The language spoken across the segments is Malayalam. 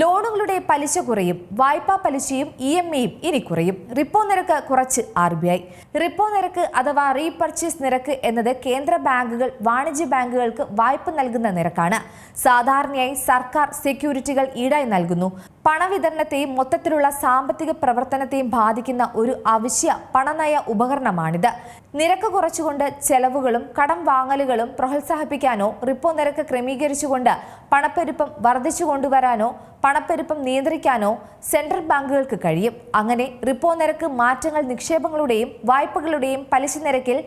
ലോണുകളുടെ പലിശ കുറയും വായ്പാ പലിശയും ഇ എം ഐയും ഇനി കുറയും. റിപ്പോ നിരക്ക് കുറച്ച് ആർ ബി ഐ. റിപ്പോ നിരക്ക് അഥവാ റീപർച്ചേസ് നിരക്ക് എന്നത് കേന്ദ്ര ബാങ്കുകൾ വാണിജ്യ ബാങ്കുകൾക്ക് വായ്പ നൽകുന്ന നിരക്കാണ്. സാധാരണയായി സർക്കാർ സെക്യൂരിറ്റികൾ ഈടായി നൽകുന്നു. പണവിതരണത്തെയും മൊത്തത്തിലുള്ള സാമ്പത്തിക പ്രവർത്തനത്തെയും ബാധിക്കുന്ന ഒരു അവശ്യ പണനയ ഉപകരണമാണിത്. നിരക്ക് കുറച്ചുകൊണ്ട് ചെലവുകളും കടം വാങ്ങലുകളും പ്രോത്സാഹിപ്പിക്കാനോ റിപ്പോ നിരക്ക് ക്രമീകരിച്ചുകൊണ്ട് പണപ്പെരുപ്പം വർദ്ധിച്ചു കൊണ്ടുവരാനോ പണപ്പെരുപ്പം നിയന്ത്രിക്കാനോ സെൻട്രൽ ബാങ്കുകൾക്ക് കഴിയും. അങ്ങനെ റിപ്പോ നിരക്ക് മാറ്റങ്ങൾ നിക്ഷേപങ്ങളുടെയും വായ്പകളുടെയും പലിശ നിരക്കിൽ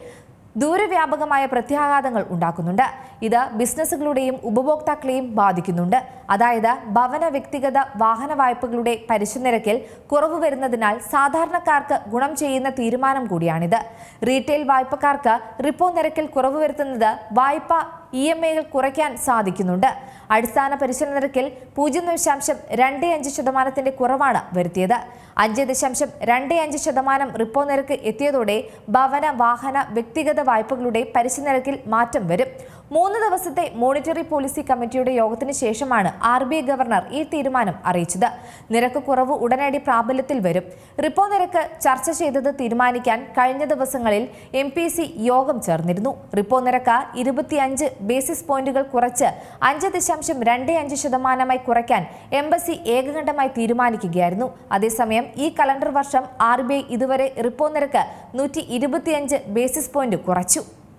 ദൂരവ്യാപകമായ പ്രത്യാഘാതങ്ങൾ ഉണ്ടാക്കുന്നുണ്ട്. ഇത് ബിസിനസ്സുകളുടെയും ഉപഭോക്താക്കളെയും ബാധിക്കുന്നുണ്ട്. അതായത് ഭവന വ്യക്തിഗത വാഹന വായ്പകളുടെ പലിശ നിരക്കിൽ കുറവ് വരുന്നതിനാൽ സാധാരണക്കാർക്ക് ഗുണം ചെയ്യുന്ന തീരുമാനം കൂടിയാണിത്. റീറ്റെയിൽ വായ്പക്കാർക്ക് റിപ്പോ നിരക്കിൽ കുറവ് വരുത്തുന്നത് വായ്പ ഇ എം ഐകൾ കുറയ്ക്കാൻ സാധിക്കുന്നുണ്ട്. അടിസ്ഥാന പരിശീലന നിരക്കിൽ പൂജ്യം ദശാംശം രണ്ട് അഞ്ച് ശതമാനത്തിന്റെ കുറവാണ് വരുത്തിയത്. അഞ്ച് ദശാംശം രണ്ട് അഞ്ച് ശതമാനം റിപ്പോ നിരക്ക് എത്തിയതോടെ ഭവന വാഹന വ്യക്തിഗത വായ്പകളുടെ പലിശ നിരക്കിൽ മാറ്റം വരും. മൂന്ന് ദിവസത്തെ മോണിറ്ററി പോളിസി കമ്മിറ്റിയുടെ യോഗത്തിന് ശേഷമാണ് ആർ ബി ഐ ഗവർണർ ഈ തീരുമാനം അറിയിച്ചത്. നിരക്ക് കുറവ് ഉടനടി പ്രാബല്യത്തിൽ വരും. റിപ്പോ നിരക്ക് ചർച്ച ചെയ്തത് തീരുമാനിക്കാൻ കഴിഞ്ഞ ദിവസങ്ങളിൽ എം യോഗം ചേർന്നിരുന്നു. റിപ്പോ നിരക്ക് ഇരുപത്തിയഞ്ച് ബേസിസ് പോയിന്റുകൾ കുറച്ച് അഞ്ച് ദശാംശം രണ്ട് അഞ്ച് ശതമാനമായി കുറയ്ക്കാൻ എംബസി ഏകകണ്ഠമായി തീരുമാനിക്കുകയായിരുന്നു. അതേസമയം ഈ കലണ്ടർ വർഷം ആർ ഇതുവരെ റിപ്പോ നിരക്ക് നൂറ്റി ബേസിസ് പോയിന്റ് കുറച്ചു.